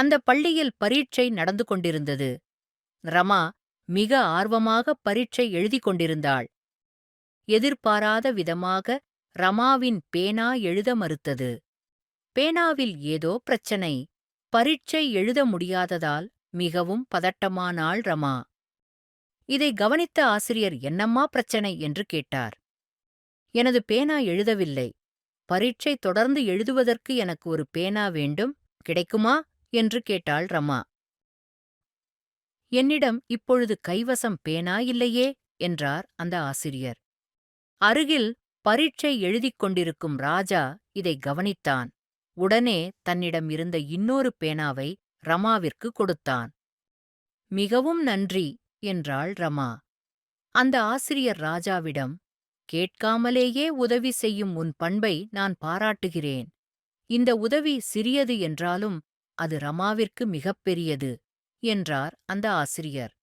அந்த பள்ளியில் பரீட்சை நடந்து கொண்டிருந்தது. ரமா மிக ஆர்வமாக பரீட்சை எழுதிக் கொண்டிருந்தாள். எதிர்பாராத விதமாக ரமாவின் பேனா எழுத மறுத்தது. பேனாவில் ஏதோ பிரச்சனை. பரீட்சை எழுத முடியாததால் மிகவும் பதட்டமானாள் ரமா. இதை கவனித்த ஆசிரியர் என்னம்மா பிரச்சனை என்று கேட்டார். எனது பேனா எழுதவில்லை. பரீட்சை தொடர்ந்து எழுதுவதற்கு எனக்கு ஒரு பேனா வேண்டும். கிடைக்குமா? என்று கேட்டாள் ரமா. என்னிடம் இப்பொழுது கைவசம் பேனா இல்லையே? என்றார் அந்த ஆசிரியர். அருகில் பரீட்சை எழுதிக் கொண்டிருக்கும் ராஜா இதை கவனித்தான். உடனே தன்னிடம் இருந்த இன்னொரு பேனாவை ரமாவிற்கு கொடுத்தான். மிகவும் நன்றி என்றாள் ரமா. அந்த ஆசிரியர் ராஜாவிடம் கேட்காமலேயே உதவி செய்யும் உன் பண்பை நான் பாராட்டுகிறேன். இந்த உதவி சிறியது என்றாலும் அது ரமாவிற்கு மிகப்பெரியது என்றார் அந்த ஆசிரியர்.